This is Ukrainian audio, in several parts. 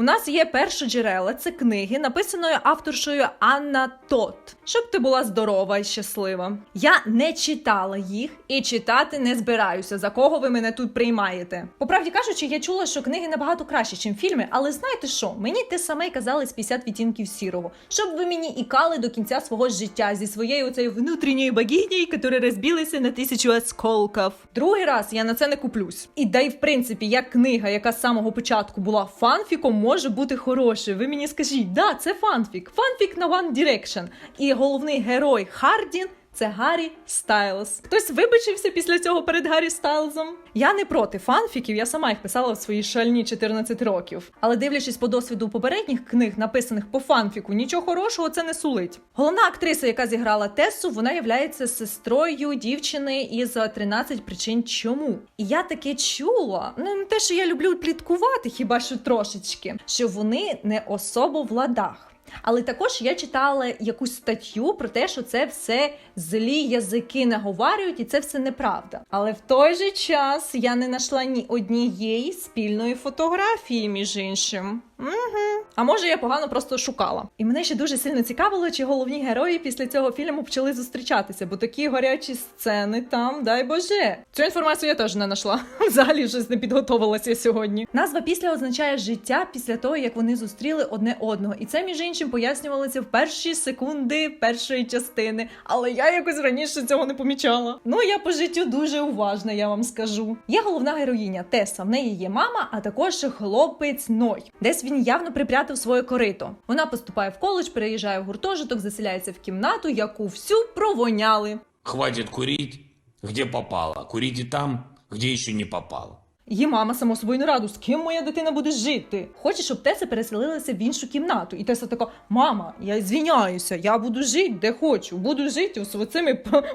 У нас є першоджерела, це книги, написаної авторшою Анна Тот. Щоб ти була здорова і щаслива. Я не читала їх і читати не збираюся. За кого ви мене тут приймаєте? По правді кажучи, я чула, що книги набагато краще, ніж фільми, але знаєте що? Мені те саме казали з 50 відтінків сірого, щоб ви мені ікали до кінця свого життя зі своєю оцею внутрішньою богинею, яка розбилася на тисячу осколків. Другий раз я на це не куплюсь. І да й в принципі, як книга, яка з самого початку була фанфіком, може бути хорошою. Ви мені скажіть, да, це фанфік. Фанфік на One Direction. І головний герой Хардін. Це Гаррі Стайлз. Хтось вибачився після цього перед Гаррі Стайлзом. Я не проти фанфіків, я сама їх писала в свої шальні 14 років. Але дивлячись по досвіду попередніх книг, написаних по фанфіку, нічого хорошого це не сулить. Головна актриса, яка зіграла Тесу, вона являється сестрою дівчини із 13 причин чому. І я таке чула. Ну не те, що я люблю пліткувати, хіба що трошечки, що вони не особо в ладах. Але також я читала якусь статтю про те, що це все злі язики наговарюють, і це все неправда. Але в той же час я не знайшла ні однієї спільної фотографії, між іншим. Угу. А може, я погано просто шукала. І мене ще дуже сильно цікавило, чи головні герої після цього фільму почали зустрічатися, бо такі гарячі сцени там, дай Боже. Цю інформацію я теж не знайшла. Взагалі щось не підготовилася сьогодні. Назва після означає життя після того, як вони зустріли одне одного. І це, між іншим, пояснювалося в перші секунди першої частини. Але я якось раніше цього не помічала. Ну я по життю дуже уважна, я вам скажу. Є головна героїня Теса. В неї є мама, а також хлопець Ной. Десь він явно припрятав своє корито. Вона поступає в коледж, переїжджає в гуртожиток, заселяється в кімнату, яку всю провоняли. Хватить курить, где попало. Курите там, где ще не попало. Її мама, само собою, не раду, з ким моя дитина буде жити. Хоче, щоб Теса переселилася в іншу кімнату. І Теса така: Мама, я звіняюся, я буду жити де хочу, буду жити з цими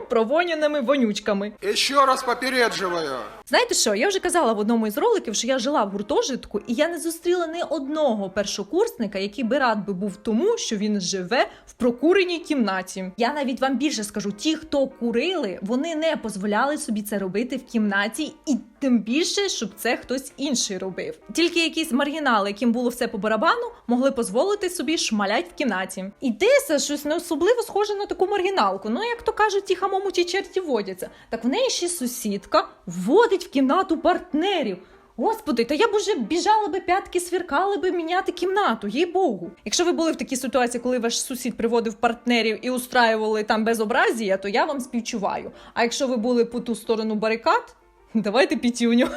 провоняними вонючками. Еще раз попередживаю. Знаєте що? Я вже казала в одному із роликів, що я жила в гуртожитку, і я не зустріла ні одного першокурсника, який би рад би був тому, що він живе в прокуреній кімнаті. Я навіть вам більше скажу: ті, хто курили, вони не дозволяли собі це робити в кімнаті, і тим більше, щоб це хтось інший робив. Тільки якісь маргінали, яким було все по барабану, могли дозволити собі шмалять в кімнаті. І Теса щось не особливо схоже на таку маргіналку. Ну як то кажуть, ті хамому ті черті водяться. Так в неї ще сусідка вводить в кімнату партнерів. Господи, та я б уже біжала би п'ятки, свіркали би міняти кімнату, їй Богу. Якщо ви були в такій ситуації, коли ваш сусід приводив партнерів і устраювали там безобразія, то я вам співчуваю. А якщо ви були по ту сторону барикад, давайте пітюню.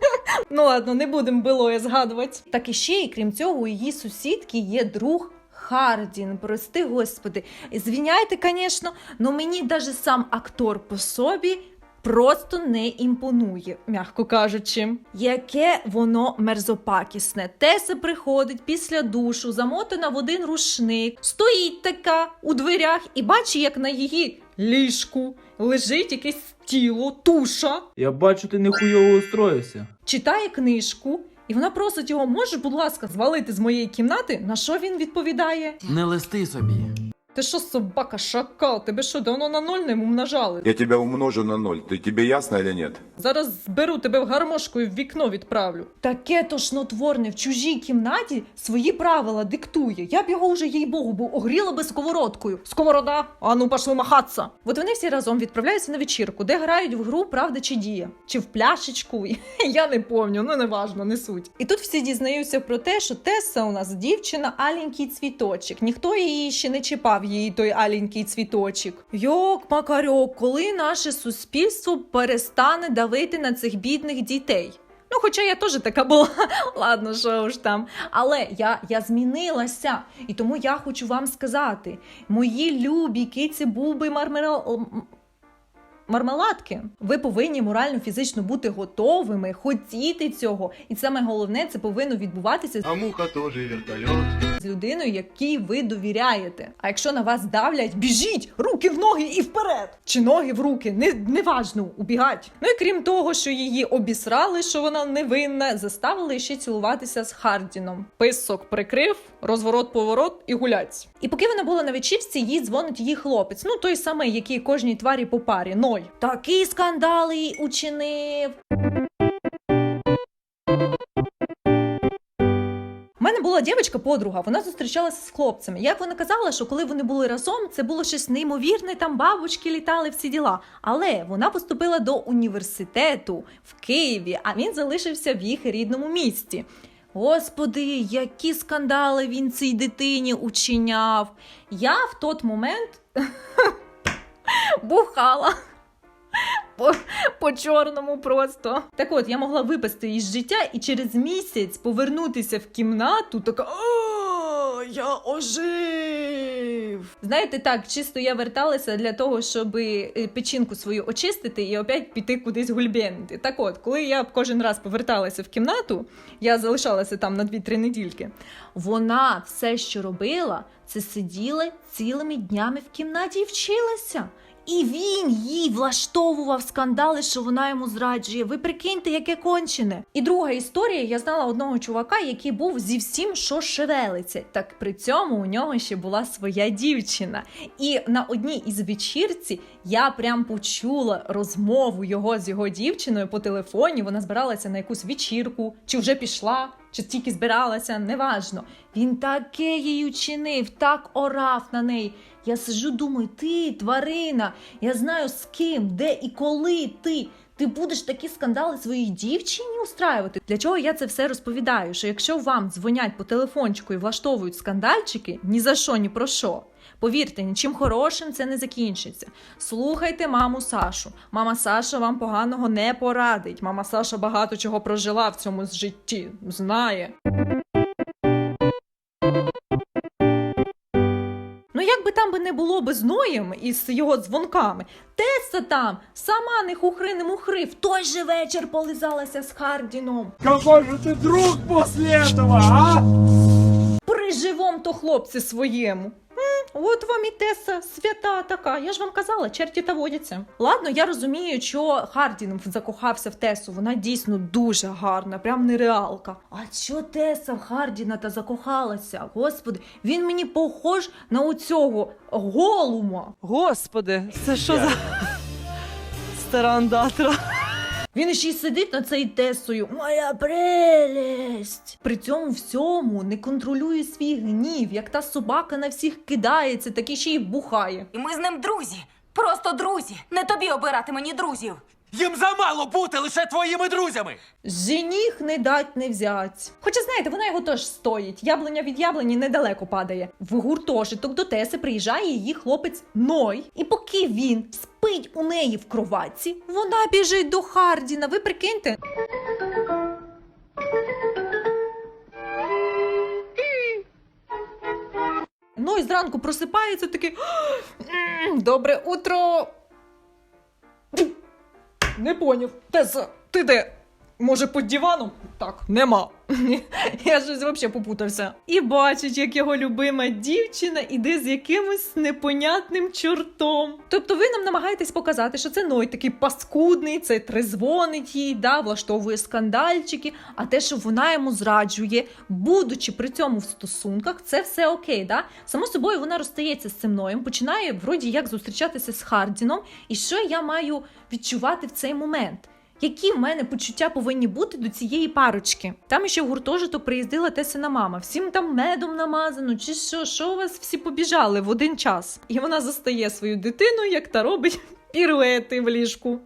ну ладно, не будемо билоє згадувати. Так і ще, і крім цього, її сусідки є друг. Хардін, прости господи. Звіняйте, звісно, але мені навіть сам актор по собі просто не імпонує, м'яко кажучи. Яке воно мерзопакісне. Теса приходить після душу, замотана в один рушник, стоїть така у дверях і бачить, як на її ліжку лежить якесь тіло, туша, Я бачу, ти нехуйово устроївся. читає книжку. І вона просить його, можеш, будь ласка, звалити з моєї кімнати? На що він відповідає? Не листи собі. Ти що, собака, шакал? Тебе що, давно на ноль не умножали? Я тебя умножу на ноль. Ты тебе ясно или нет? Зараз зберу тебе в гармошку і в вікно відправлю. Таке тошнотворне в чужій кімнаті свої правила диктує. Я б його уже, їй богу, бо огріла би сковородкою. Сковорода, а ну пошли махатися. От вони всі разом відправляються на вечірку, де грають в гру Правда чи дія, чи в пляшечку. Я не помню, ну неважно, не суть. І тут всі дізнаються про те, що Теса у нас дівчина аленький цвіточок. Ніхто її ще не чіпав, її той аленький цвіточок. Йок, макарьок, коли наше суспільство перестане давити на цих бідних дітей? Ну, хоча я теж така була, ладно, що ж там. Але я, я змінилася. І тому я хочу вам сказати: мої любі киці, буби, мармерал. Мармеладки, ви повинні морально фізично бути готовими, хотіти цього, і саме головне це повинно відбуватися А муха тоже вертолет. з людиною, якій ви довіряєте. А якщо на вас давлять, біжіть руки в ноги і вперед! Чи ноги в руки, не, неважно, убігать. Ну і крім того, що її обісрали, що вона невинна, заставили ще цілуватися з Хардіном. Писок прикрив, розворот, поворот і гулять. І поки вона була на вечірці, їй дзвонить її хлопець. Ну той самий, який кожній тварі по парі. Ной. Такий скандал їй учинив. У мене була дівчинка подруга, вона зустрічалася з хлопцями. Як вона казала, що коли вони були разом, це було щось неймовірне, там бабочки літали всі діла. Але вона поступила до університету в Києві, а він залишився в їх рідному місті. Господи, які скандали він цій дитині учиняв. Я в той момент бухала. По, чорному просто. Так от, я могла випасти із життя і через місяць повернутися в кімнату, така «О, я ожив. Знаєте, так, чисто я верталася для того, щоб е, печінку свою очистити і опять піти кудись гульбенити. Так от, коли я кожен раз поверталася в кімнату, я залишалася там на 2-3 недільки. Вона все, що робила, це сиділа цілими днями в кімнаті і вчилася. І він їй влаштовував скандали, що вона йому зраджує. Ви прикиньте, яке кончене. І друга історія: я знала одного чувака, який був зі всім, що шевелиться. Так при цьому у нього ще була своя дівчина. І на одній із вечірці я прям почула розмову його з його дівчиною по телефоні. Вона збиралася на якусь вечірку, чи вже пішла, чи тільки збиралася, неважно. Він таке їй учинив, так орав на неї. Я сижу, думаю, ти тварина, я знаю з ким, де і коли ти. Ти будеш такі скандали своїй дівчині устраювати. Для чого я це все розповідаю? Що якщо вам дзвонять по телефончику і влаштовують скандальчики, ні за що, ні про що. Повірте, нічим хорошим це не закінчиться. Слухайте маму Сашу. Мама Саша вам поганого не порадить. Мама Саша багато чого прожила в цьому житті, знає. Ну, як би там би не було би з Ноєм із його дзвонками, Теса там сама не хухри, не мухри, в той же вечір полизалася з Хардіном. Какой же ты друг после этого, а? При живом то хлопці своєму. От вам і Теса свята така. Я ж вам казала, черті та водяться. Ладно, я розумію, що Хардін закохався в Тесу. Вона дійсно дуже гарна, прям нереалка. А що Теса в Хардіна та закохалася? Господи, він мені похож на оцього голума. Господи, це що за старандатра? Він ще й сидить над цією тесою. Моя прелесть! При цьому всьому не контролює свій гнів, як та собака на всіх кидається, так і ще й бухає. І ми з ним друзі. Просто друзі. Не тобі обирати мені друзів. Їм замало бути лише твоїми друзями. Жених не дать не взять. Хоча знаєте, вона його теж стоїть. Яблуня від яблуні недалеко падає. В гуртожиток до Теси приїжджає її хлопець Ной. І поки він спить у неї в кроватці, вона біжить до Хардіна. Ви прикиньте? Ной зранку просипається такий. Добре утро. Не поняв. Теса, ти де? Може, під диваном? Так, нема. Я щось взагалі попутався. І бачить, як його любима дівчина іде з якимось непонятним чортом. Тобто ви нам намагаєтесь показати, що це Ной такий паскудний, це трезвонить їй, да, влаштовує скандальчики, а те, що вона йому зраджує, будучи при цьому в стосунках, це все окей. Да? Само собою вона розстається з цим Ноєм, починає вроді як зустрічатися з Хардіном. І що я маю відчувати в цей момент? Які в мене почуття повинні бути до цієї парочки? Там ще в гуртожиток приїздила Тесина мама. Всім там медом намазано, чи що, що у вас всі побіжали в один час? І вона застає свою дитину, як та робить піруети в ліжку.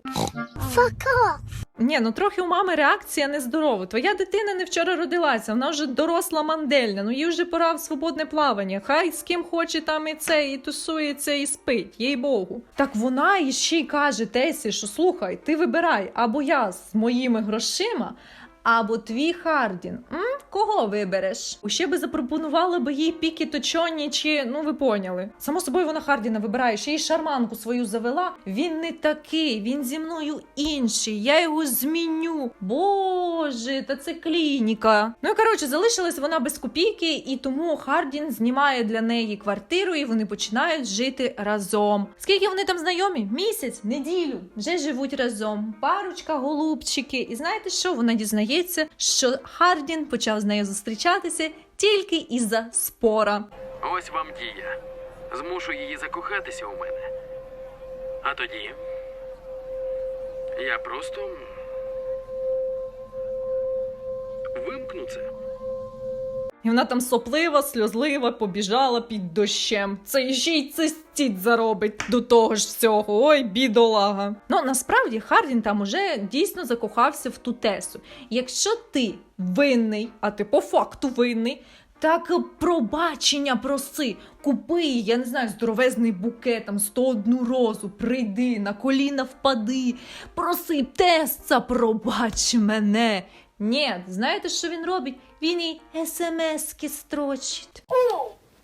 Ні, ну трохи у мами реакція нездорова. Твоя дитина не вчора родилася, вона вже доросла мандельна, ну їй вже пора в свободне плавання. Хай з ким хоче там і це, і тусується, і спить, їй Богу. Так вона іще й каже Тесі, що слухай, ти вибирай або я з моїми грошима. Або твій Хардін. М? Кого вибереш? Ще би запропонувала би їй піки точоні, чи ну ви поняли. Само собою вона Хардіна вибирає, ще й шарманку свою завела. Він не такий, він зі мною інший. Я його зміню. Боже, та це клініка. Ну і коротше, залишилась вона без копійки, і тому Хардін знімає для неї квартиру, і вони починають жити разом. Скільки вони там знайомі? Місяць, неділю. Вже живуть разом. Парочка, голубчики. І знаєте що? Вона дізнається, що Хардін почав з нею зустрічатися тільки із-за спора. Ось вам дія. Змушу її закохатися у мене. А тоді. Я просто. Вимкну це. І вона там соплива, сльозлива, побіжала під дощем. Це ще й цистіт заробить до того ж всього. Ой, бідолага. Ну насправді Хардін там уже дійсно закохався в ту Тесу. Якщо ти винний, а ти по факту винний. Так пробачення проси, купи, я не знаю, здоровезний букет, там 101 розу, прийди, на коліна впади, проси, Тесса, пробач мене. Ні, знаєте, що він робить? Він їй смски строчить.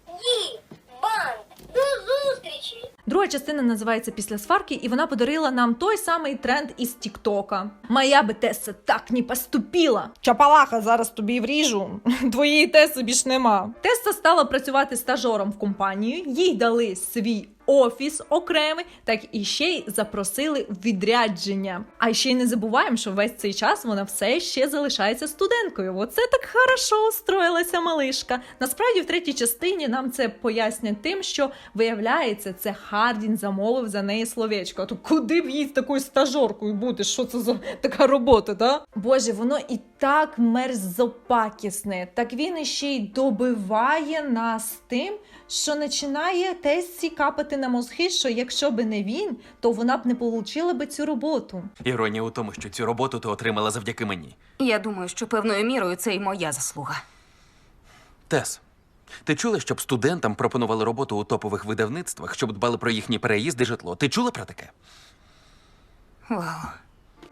Ді, банк, до зустрічі! Друга частина називається Після сварки, і вона подарила нам той самий тренд із Тіктока. Моя би Теса так не поступила. Чапалаха зараз тобі вріжу. Твоєї Теси більш нема. Теса стала працювати стажером в компанію, їй дали свій. Офіс окремий, так і ще й запросили в відрядження. А ще й не забуваємо, що весь цей час вона все ще залишається студенткою. Оце так хорошо устроїлася малишка. Насправді, в третій частині нам це пояснять тим, що виявляється, це Хардін замовив за неї словечко. А То куди б їй з такою стажоркою бути? Що це за така робота, да? Боже, воно і так мерзопакісне. Так він іще й добиває нас тим, що починає Тесі капати на мозги, що якщо би не він, то вона б не отримала би цю роботу. Іронія у тому, що цю роботу ти отримала завдяки мені. Я думаю, що певною мірою це і моя заслуга. Тес, ти чула, щоб студентам пропонували роботу у топових видавництвах, щоб дбали про їхні переїзди і житло? Ти чула про таке? Вау.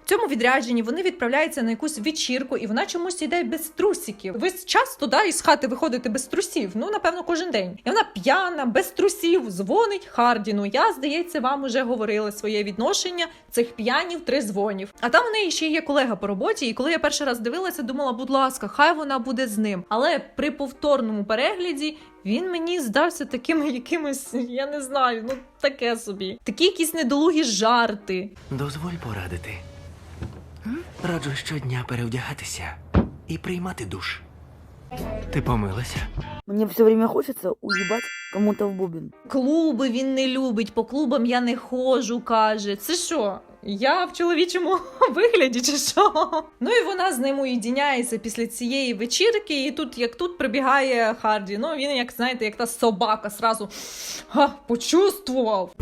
Цьому відрядженні вони відправляються на якусь вечірку, і вона чомусь йде без трусиків. Ви часто да, із хати виходите без трусів. Ну, напевно, кожен день. І вона п'яна, без трусів, дзвонить Хардіну. Я, здається, вам уже говорила своє відношення цих п'янів три дзвонів. А там у неї ще є колега по роботі. І коли я перший раз дивилася, думала, будь ласка, хай вона буде з ним. Але при повторному перегляді. Він мені здався таким якимось, я не знаю, ну таке собі. Такі якісь недолугі жарти. Дозволь порадити. Раджу щодня перевдягатися і приймати душ. Ти помилася? Мне все время хочется уебать кому-то в бубен. Клуби він не любить, по клубам я не ходжу, каже. Це що? Я в чоловічому вигляді, чи що? Ну і вона з ним уєдиняється після цієї вечірки, і тут, як тут прибігає Харді. Ну він, як знаєте, як та собака, сразу ха, почувствував.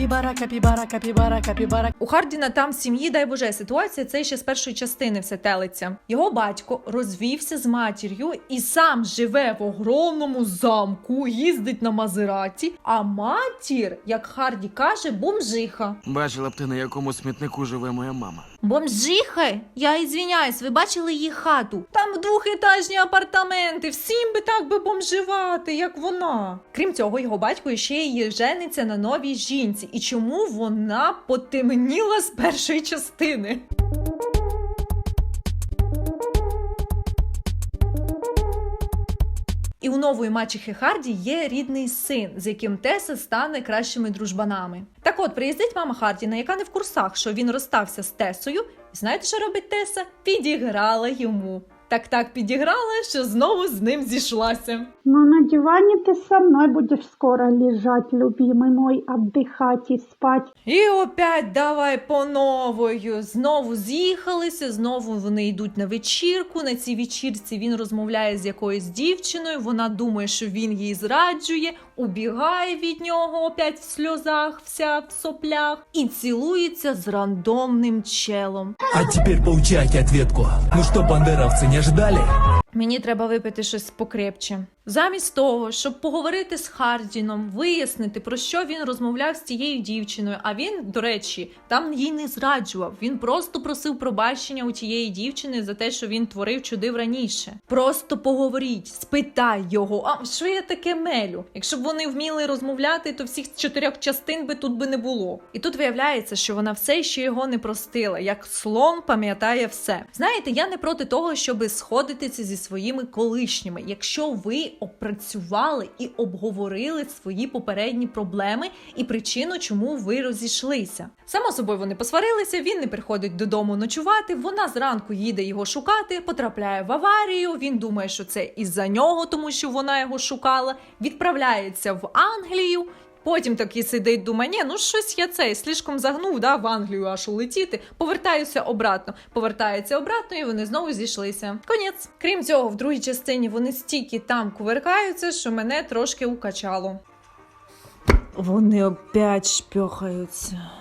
Капибара, капібара, капібара, капібара. У Хардіна там в сім'ї, дай Боже, ситуація це ще з першої частини все телиться. Його батько розвівся з матір'ю і сам живе в огромному замку, їздить на Мазераті, а матір, як Харді каже, бомжиха. Бачила б ти, на якому смітнику живе моя мама. Бомжиха? Я ізвіняюсь, ви бачили її хату? Там двохетажні апартаменти, всім би так би бомживати, як вона. Крім цього, його батько ще її жениться на новій жінці. І чому вона потемніла з першої частини? І у нової мачехи Харді є рідний син, з яким Теса стане кращими дружбанами. Так от, приїздить мама Хардіна, яка не в курсах, що він розстався з Тесою. І знаєте, що робить Теса? Підіграла йому Так так підіграла, що знову з ним зійшлася. Но на диване ты со мной будешь скоро лежать, любимый мой, отдыхать и спать. І опять давай по новою. Знову з'їхалися, знову вони йдуть на вечірку. На цій вечірці він розмовляє з якоюсь дівчиною. Вона думає, що він її зраджує, убігає від нього опять в сльозах, вся в соплях, і цілується з рандомним челом. А тепер получайте ответку. Ну що, бандеровці, не ждали? Мені треба випити щось покрепче. Замість того, щоб поговорити з Хардіном, вияснити, про що він розмовляв з цією дівчиною. А він, до речі, там їй не зраджував. Він просто просив пробачення у тієї дівчини за те, що він творив чудив раніше. Просто поговоріть, спитай його. А що я таке мелю? Якщо б вони вміли розмовляти, то всіх чотирьох частин би тут би не було. І тут виявляється, що вона все ще його не простила, як слон пам'ятає все. Знаєте, я не проти того, щоби сходитися зі своїми колишніми. Якщо ви опрацювали і обговорили свої попередні проблеми і причину, чому ви розійшлися. Само собою вони посварилися, він не приходить додому ночувати. Вона зранку їде його шукати, потрапляє в аварію. Він думає, що це із-за нього, тому що вона його шукала. Відправляється в Англію. Потім такий сидить, думає, ні, ну щось я цей слишком загнув, да, в Англію аж улетіти. Повертаюся обратно. Повертається обратно, і вони знову зійшлися. Конець. Крім цього, в другій частині вони стільки там кувиркаються, що мене трошки укачало. Вони опять шпьохаються.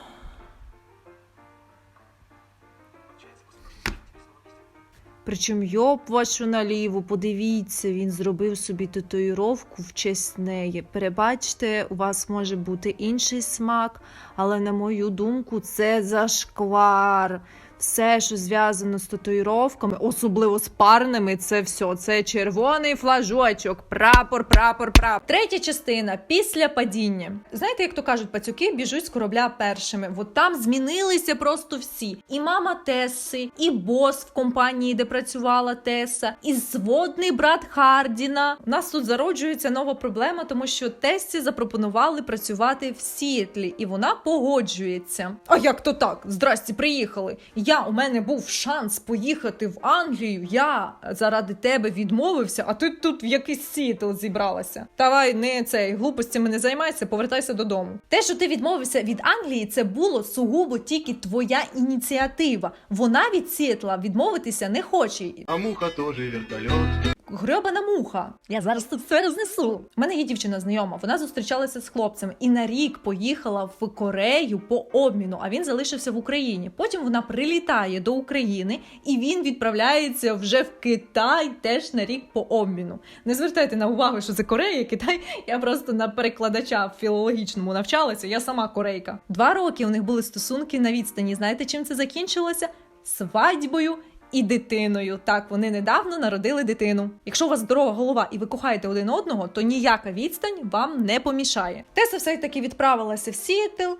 Причому йоп вашу наліву, подивіться, він зробив собі татуїровку в честь неї. Перебачте, у вас може бути інший смак, але на мою думку, це зашквар. Все, що зв'язано з татуїровками, особливо з парними, це все. Це червоний флажочок, прапор, прапор, прапор. Третя частина після падіння. Знаєте, як то кажуть, пацюки біжуть з корабля першими. От там змінилися просто всі. І мама Теси, і бос в компанії, де працювала Теса, і зводний брат Хардіна. У нас тут зароджується нова проблема, тому що Тесі запропонували працювати в Сіетлі, і вона погоджується. А як то так? Здрасті, приїхали. Я у мене був шанс поїхати в Англію. Я заради тебе відмовився, а ти тут в якийсь сітл зібралася. Давай не цей глупостями не займайся, повертайся додому. Те, що ти відмовився від Англії, це було сугубо тільки твоя ініціатива. Вона від сітла відмовитися не хоче. А муха теж вертолет. Гребана муха. Я зараз тут все рознесу. У мене є дівчина знайома. Вона зустрічалася з хлопцем і на рік поїхала в Корею по обміну. А він залишився в Україні. Потім вона прилітає до України і він відправляється вже в Китай теж на рік по обміну. Не звертайте на увагу, що це Корея, Китай. Я просто на перекладача в філологічному навчалася. Я сама корейка. Два роки у них були стосунки на відстані. Знаєте, чим це закінчилося? Свадьбою і дитиною. Так, вони недавно народили дитину. Якщо у вас здорова голова і ви кохаєте один одного, то ніяка відстань вам не помішає. Теса все таки відправилася в Сіетл,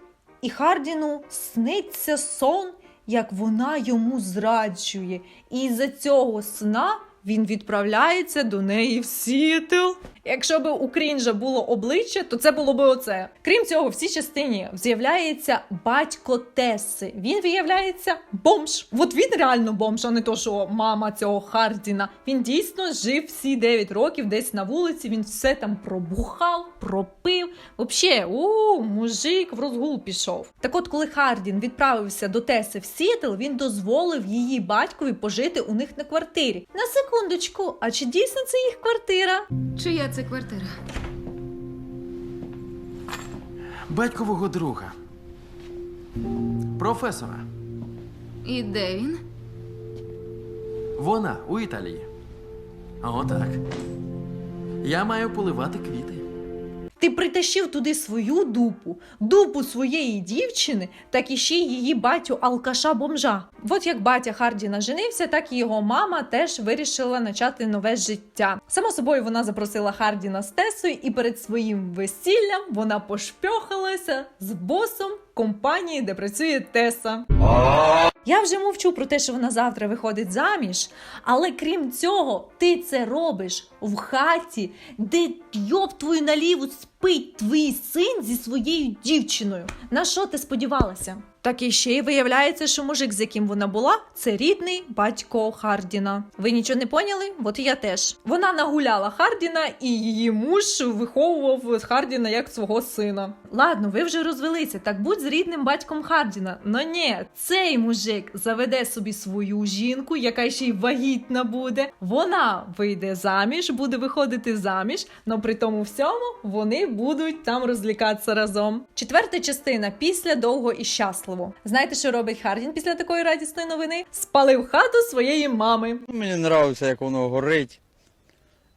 і Хардіну сниться сон, як вона йому зраджує. І з-за цього сна він відправляється до неї в Сіетл. Якщо б у Крінжа було обличчя, то це було б оце. Крім цього, в цій частині з'являється батько Теси. Він виявляється бомж. От він реально бомж, а не то, що мама цього Хардіна. Він дійсно жив всі 9 років десь на вулиці. Він все там пробухав, пропив. Взагалі, у мужик в розгул пішов. Так от, коли Хардін відправився до Теси в Сіетл, він дозволив її батькові пожити у них на квартирі. На секундочку, а чи дійсно це їх квартира? Це квартира? Батькового друга. Професора. І де він? Вона у Італії. Отак. Я маю поливати квіти. Ти притащив туди свою дупу, дупу своєї дівчини, так і ще її батю алкаша бомжа. От як батя Хардіна женився, так і його мама теж вирішила почати нове життя. Само собою вона запросила Хардіна з Тесою, і перед своїм весіллям вона пошпьохалася з босом компанії, де працює Теса. Я вже мовчу про те, що вона завтра виходить заміж, але крім цього, ти це робиш в хаті, де йоб твою наліву спить твій син зі своєю дівчиною. На що ти сподівалася? Так і ще й виявляється, що мужик, з яким вона була, це рідний батько Хардіна. Ви нічого не поняли? От я теж. Вона нагуляла Хардіна, і її муж виховував Хардіна як свого сина. Ладно, ви вже розвелися, так будь з рідним батьком Хардіна. Но ні, цей мужик заведе собі свою жінку, яка ще й вагітна буде. Вона вийде заміж, буде виходити заміж, но при тому всьому вони будуть там розлікатися разом. Четверта частина після довго і щасливо. Знаєте, що робить Хардін після такої радісної новини? Спалив хату своєї мами. Мені подобається, як воно горить,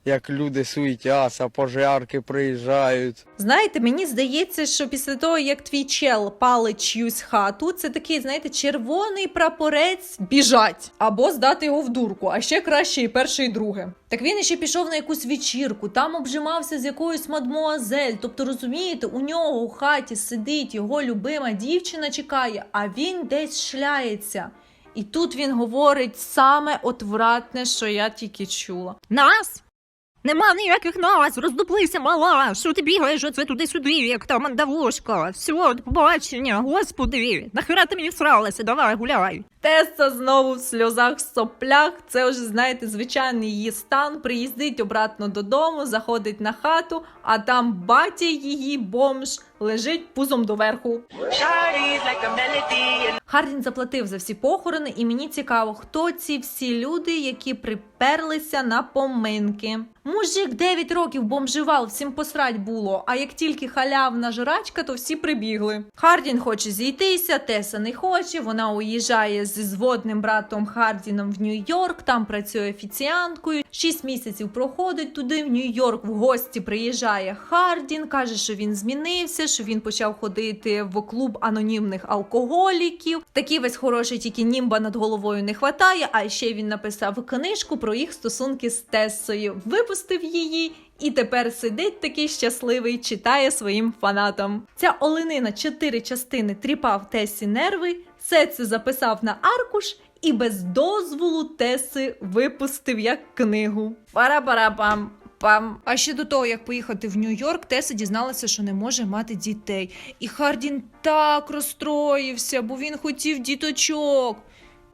як люди суетяться, пожарки приїжджають. Знаєте, мені здається, що після того, як твій чел палить чиюсь хату, це такий, знаєте, червоний прапорець біжать або здати його в дурку, а ще краще і перше, і друге. Так він іще пішов на якусь вечірку, там обжимався з якоюсь мадмуазель. Тобто, розумієте, у нього у хаті сидить його любима дівчина чекає, а він десь шляється. І тут він говорить саме отвратне, що я тільки чула. Нас? Нема ніяких нас, роздуплися мала. Що ти бігаєш оце туди-сюди, як та мандавушка. Все, до побачення, господи. Нахера ти мені всралася, давай гуляй. Теса знову в сльозах, соплях. Це вже, знаєте, звичайний її стан. Приїздить обратно додому, заходить на хату, а там батя її бомж лежить пузом доверху. Хардін заплатив за всі похорони, і мені цікаво, хто ці всі люди, які приперлися на поминки. Мужик 9 років бомжував, всім посрать було. А як тільки халявна жрачка, то всі прибігли. Хардін хоче зійтися, Теса не хоче. Вона уїжджає зі зводним братом Хардіном в Нью-Йорк. Там працює офіціанткою. Шість місяців проходить туди. В Нью-Йорк в гості приїжджає Хардін. каже, що він змінився, що він почав ходити в клуб анонімних алкоголіків. Такий весь хороший, тільки німба над головою не хватає. А ще він написав книжку про їх стосунки з Тесою. Випустив її. І тепер сидить такий щасливий, читає своїм фанатам. Ця оленина чотири частини тріпав Тесі нерви, все це записав на аркуш і без дозволу Теси випустив як книгу. Пара-пара-пам. Пам. А ще до того, як поїхати в Нью-Йорк, Теса дізналася, що не може мати дітей. І Хардін так розстроївся, бо він хотів діточок.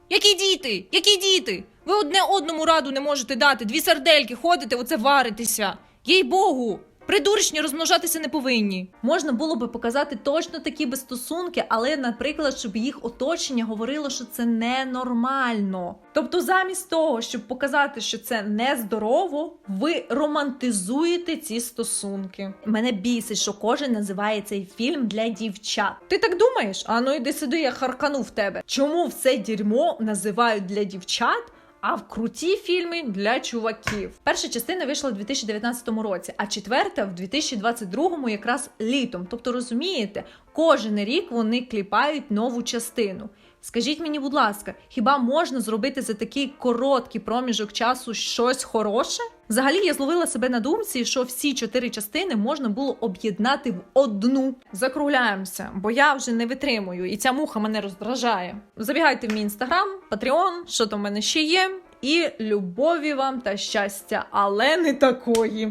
Які діти? Які діти? Ви одне одному раду не можете дати, дві сардельки ходите, оце варитеся. Їй Богу! Придурочні розмножатися не повинні. Можна було би показати точно такі безстосунки, але, наприклад, щоб їх оточення говорило, що це ненормально. Тобто, замість того, щоб показати, що це нездорово, ви романтизуєте ці стосунки. Мене бісить, що кожен називає цей фільм для дівчат. Ти так думаєш? А ну йди сюди, я харкану в тебе. Чому все дерьмо називають для дівчат? А в круті фільми для чуваків. Перша частина вийшла у 2019 році, а четверта в 2022 якраз літом. Тобто, розумієте, кожен рік вони кліпають нову частину. Скажіть мені, будь ласка, хіба можна зробити за такий короткий проміжок часу щось хороше? Взагалі я зловила себе на думці, що всі чотири частини можна було об'єднати в одну. Закругляємося, бо я вже не витримую, і ця муха мене роздражає. Забігайте в мій інстаграм, Патреон, що там в мене ще є. І любові вам та щастя, але не такої.